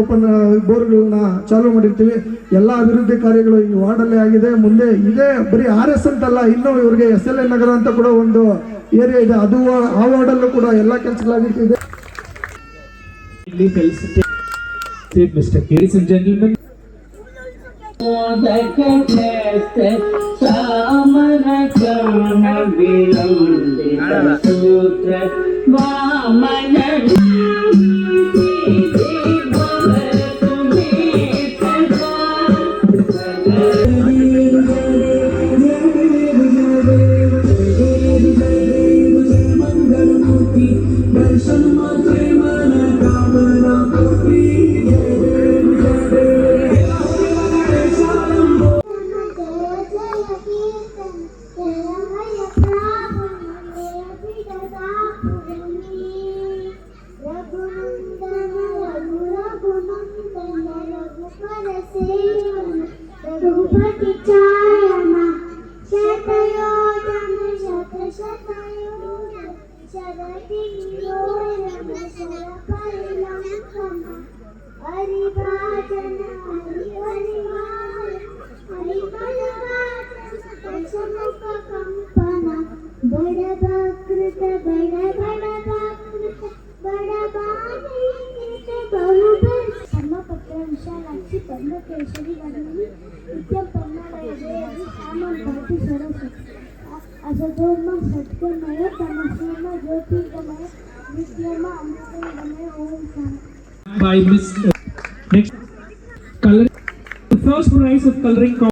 Open ಬೋರ್ಗಳನ್ನ ಚಾಲೂ ಮಾಡಿರ್ತೀವಿ. ಎಲ್ಲ ಅಭಿವೃದ್ಧಿ ಕಾರ್ಯಗಳು ಈ ವಾರ್ಡಲ್ಲೇ ಆಗಿದೆ. ಮುಂದೆ ಇದೇ ಬರೀ ಆರ್ ಎಸ್ ಅಂತಲ್ಲ ಇನ್ನೂ ಇವರಿಗೆ ಎಸ್ ಎಲ್ ಎ ನಗರ ಅಂತ ಕೂಡ ಒಂದು ಏರಿಯಾ ಇದೆ. ಅದು ಆ ವಾರ್ಡಲ್ಲೂ ಕೂಡ ಎಲ್ಲ ಕೆಲಸಗಳಾಗಿರ್ತಿದೆ. ಸೂತ್ರ ವಾಮನ విశాలాక్షి పద్మకేశ్వరి గణని నిత్యం పొన్నాలయ దేవి సామం పాటి Saraswati By Miss next color the first prize of coloring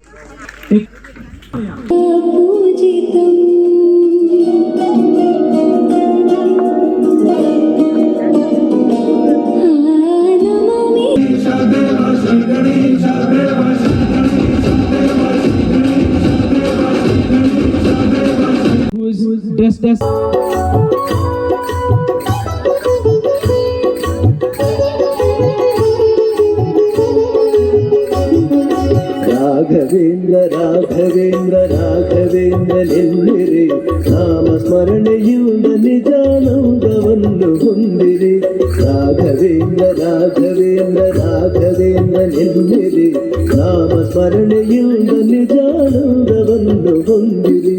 Raghavendra Raghavendra Raghavendra ನೆಲ್ಲಿರಿ ನಾಮ ಸ್ಮರಣೆಯುಂದ ನಿಜಾನಂದವನ್ನು ಹೊಂದಿರಿ ರಾಘವೇಂದ್ರ ರಾಘವೇಂದ್ರ ರಾಘವೇಂದ್ರ ನೆಲ್ಲಿರಿ ನಾಮ ಸ್ಮರಣೆಯುಂದ ನಿಜಾನಂದವನ್ನು ಹೊಂದಿರಿ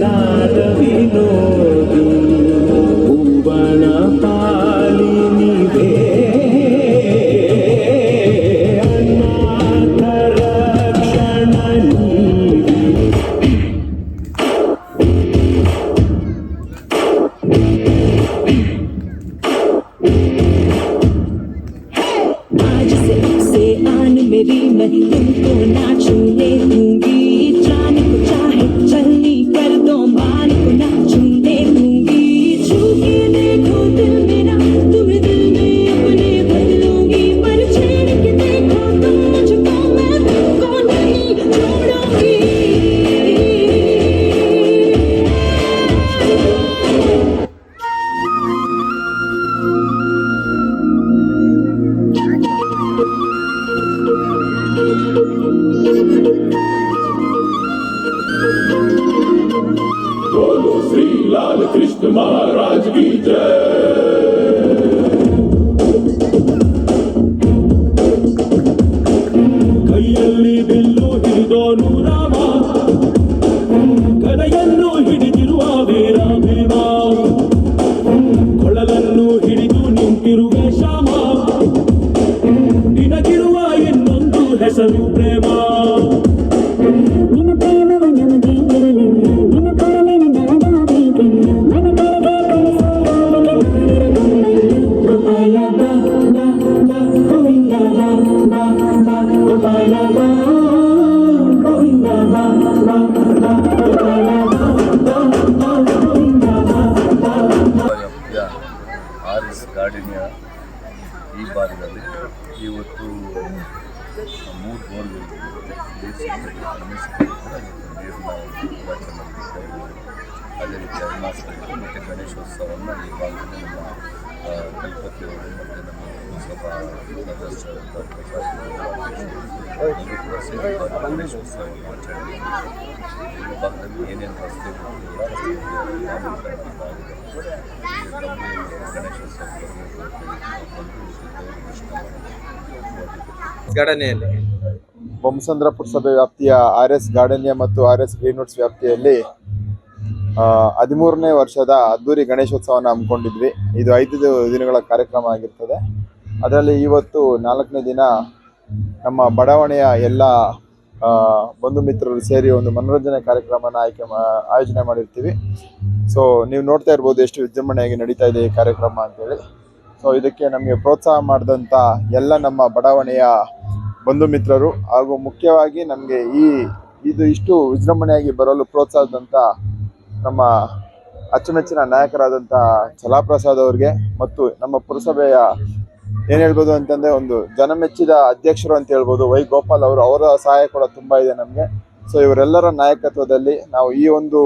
love. महाराज की जय ಕೈಯಲ್ಲಿ ಬಿಲ್ಲು ಹಿಡಿದೋನು ರಾಮ ಗದೆಯನ್ನು ಹಿಡಿದಿರುವ ವೀರ ಭೀಮ ಕೊಳಲನ್ನು ಹಿಡಿದು ನಿಂತಿರುವೆ ಶ್ಯಾಮ ನಿನಗಿರುವ ಇನ್ನೊಂದು ಹೆಸರು ಪ್ರೇಮ ಗಾರ್ಡನಿಯ ಈ ಭಾಗದಲ್ಲಿ ಇವತ್ತು ಮೂರು ಬೋರ್ವೆಲ್ ಅದೇ ರೀತಿ ಹನುಮಾಸ್ಕರಿತ್ತು ಮತ್ತು ಗಣೇಶೋತ್ಸವವನ್ನು ಈ ಭಾಗದಲ್ಲಿ ನಮ್ಮ ಕಲ್ಪತಿಯವರು ಮತ್ತು ನಮ್ಮ ಪುರಸಭಾ ಸದಸ್ಯರು ಕೂಡ ಗಣೇಶೋತ್ಸವವನ್ನು ಆಚರಣೆ. ಈ ಭಾಗದಲ್ಲಿ ಏನೇನು ರಸ್ತೆಗಳು ಎಲ್ಲ ಘಟನೆಯಲ್ಲಿ ಬೊಮ್ಮಸಂದ್ರ ಪುರಸಭೆ ವ್ಯಾಪ್ತಿಯ ಆರ್ ಎಸ್ ಗಾರ್ಡನ್ಯ ಮತ್ತು ಆರ್ ಎಸ್ ಗ್ರೀನ್ವುಡ್ಸ್ ವ್ಯಾಪ್ತಿಯಲ್ಲಿ ಹದಿಮೂರನೇ ವರ್ಷದ ಅದ್ದೂರಿ ಗಣೇಶೋತ್ಸವನ ಹಮ್ಮಿಕೊಂಡಿದ್ವಿ. ಇದು ಐದು ದಿನಗಳ ಕಾರ್ಯಕ್ರಮ ಆಗಿರ್ತದೆ. ಅದರಲ್ಲಿ ಇವತ್ತು ನಾಲ್ಕನೇ ದಿನ ನಮ್ಮ ಬಡಾವಣೆಯ ಎಲ್ಲ ಬಂಧು ಮಿತ್ರರು ಸೇರಿ ಒಂದು ಮನೋರಂಜನೆ ಕಾರ್ಯಕ್ರಮನ ಆಯ್ಕೆ ಆಯೋಜನೆ ಮಾಡಿರ್ತೀವಿ. ಸೊ ನೀವು ನೋಡ್ತಾ ಇರ್ಬೋದು ಎಷ್ಟು ವಿಜೃಂಭಣೆಯಾಗಿ ನಡೀತಾ ಇದೆ ಈ ಕಾರ್ಯಕ್ರಮ ಅಂತೇಳಿ. ಸೊ ಇದಕ್ಕೆ ನಮಗೆ ಪ್ರೋತ್ಸಾಹ ಮಾಡಿದಂಥ ಎಲ್ಲ ನಮ್ಮ ಬಡಾವಣೆಯ ಬಂಧು ಮಿತ್ರರು ಹಾಗೂ ಮುಖ್ಯವಾಗಿ ನಮಗೆ ಈ, ಇದು ಇಷ್ಟು ವಿಜೃಂಭಣೆಯಾಗಿ ಬರಲು ಪ್ರೋತ್ಸಾಹದಂಥ ನಮ್ಮ ಅಚ್ಚುಮೆಚ್ಚಿನ ನಾಯಕರಾದಂಥ ಚಲಾಪ್ರಸಾದ್ ಅವ್ರಿಗೆ ಮತ್ತು ನಮ್ಮ ಪುರಸಭೆಯ ಏನು ಹೇಳ್ಬೋದು ಅಂತಂದ್ರೆ ಒಂದು ಜನಮೆಚ್ಚಿದ ಅಧ್ಯಕ್ಷರು ಅಂತ ಹೇಳ್ಬೋದು ವೈ ಗೋಪಾಲ್ ಅವರು, ಅವರ ಸಹಾಯ ಕೂಡ ತುಂಬಾ ಇದೆ ನಮಗೆ. ಸೊ ಇವರೆಲ್ಲರ ನಾಯಕತ್ವದಲ್ಲಿ ನಾವು ಈ ಒಂದು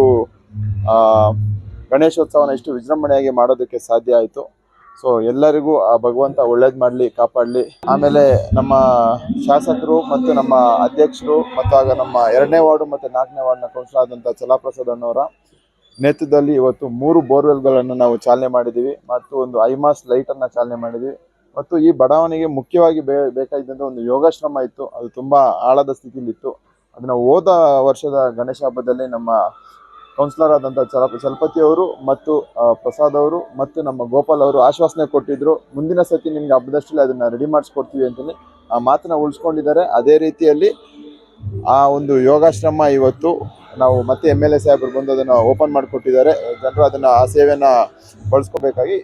ಗಣೇಶೋತ್ಸವನ ಇಷ್ಟು ವಿಜೃಂಭಣೆಯಾಗಿ ಮಾಡೋದಕ್ಕೆ ಸಾಧ್ಯ ಆಯಿತು. ಸೊ ಎಲ್ಲರಿಗೂ ಆ ಭಗವಂತ ಒಳ್ಳೇದು ಮಾಡಲಿ, ಕಾಪಾಡಲಿ. ಆಮೇಲೆ ನಮ್ಮ ಶಾಸಕರು ಮತ್ತು ನಮ್ಮ ಅಧ್ಯಕ್ಷರು ಮತ್ತು ಆಗ ನಮ್ಮ ಎರಡನೇ ವಾರ್ಡು ಮತ್ತು ನಾಲ್ಕನೇ ವಾರ್ಡ್ನ ಕೌನ್ಸಿಲರ್ ಆದಂಥ ಚಲಾಪ್ರಸಾದ್ ಅಣ್ಣವರ ನೇತೃತ್ವದಲ್ಲಿ ಇವತ್ತು ಮೂರು ಬೋರ್ವೆಲ್ಗಳನ್ನು ನಾವು ಚಾಲನೆ ಮಾಡಿದ್ದೀವಿ. ಮತ್ತು ಒಂದು ಐಮಾಸ್ ಲೈಟನ್ನು ಚಾಲನೆ ಮಾಡಿದ್ದೀವಿ. ಮತ್ತು ಈ ಬಡಾವಣೆಗೆ ಮುಖ್ಯವಾಗಿ ಬೇ ಬೇಕಾಗಿದ್ದಂಥ ಒಂದು ಯೋಗಾಶ್ರಮ ಇತ್ತು. ಅದು ತುಂಬ ಆಳದ ಸ್ಥಿತಿಲಿತ್ತು ಅದನ್ನು ಹೋದ ವರ್ಷದ ಗಣೇಶ ಹಬ್ಬದಲ್ಲಿ ನಮ್ಮ ಕೌನ್ಸಿಲರ್ ಆದಂಥ ಚಲ ಚಲಪತಿ ಅವರು ಮತ್ತು ಪ್ರಸಾದ್ ಅವರು ಮತ್ತು ನಮ್ಮ ಗೋಪಾಲ್ ಅವರು ಆಶ್ವಾಸನೆ ಕೊಟ್ಟಿದ್ದರು ಮುಂದಿನ ಸತಿ ನಿಮ್ಗೆ ಹಬ್ಬದಷ್ಟಲ್ಲಿ ಅದನ್ನು ರೆಡಿ ಮಾಡಿಸ್ಕೊಡ್ತೀವಿ ಅಂತಲೇ ಆ ಮಾತನ್ನ ಉಳಿಸ್ಕೊಂಡಿದ್ದಾರೆ. ಅದೇ ರೀತಿಯಲ್ಲಿ ಆ ಒಂದು ಯೋಗಾಶ್ರಮ ಇವತ್ತು ನಾವು ಮತ್ತೆ ಎಂ ಎಲ್ ಎ ಸಾಹೇಬರು ಬಂದು ಅದನ್ನು ಓಪನ್ ಮಾಡಿಕೊಟ್ಟಿದ್ದಾರೆ. ಜನರು ಅದನ್ನು ಆ ಸೇವೆಯನ್ನು ಬಳಸ್ಕೋಬೇಕಾಗಿ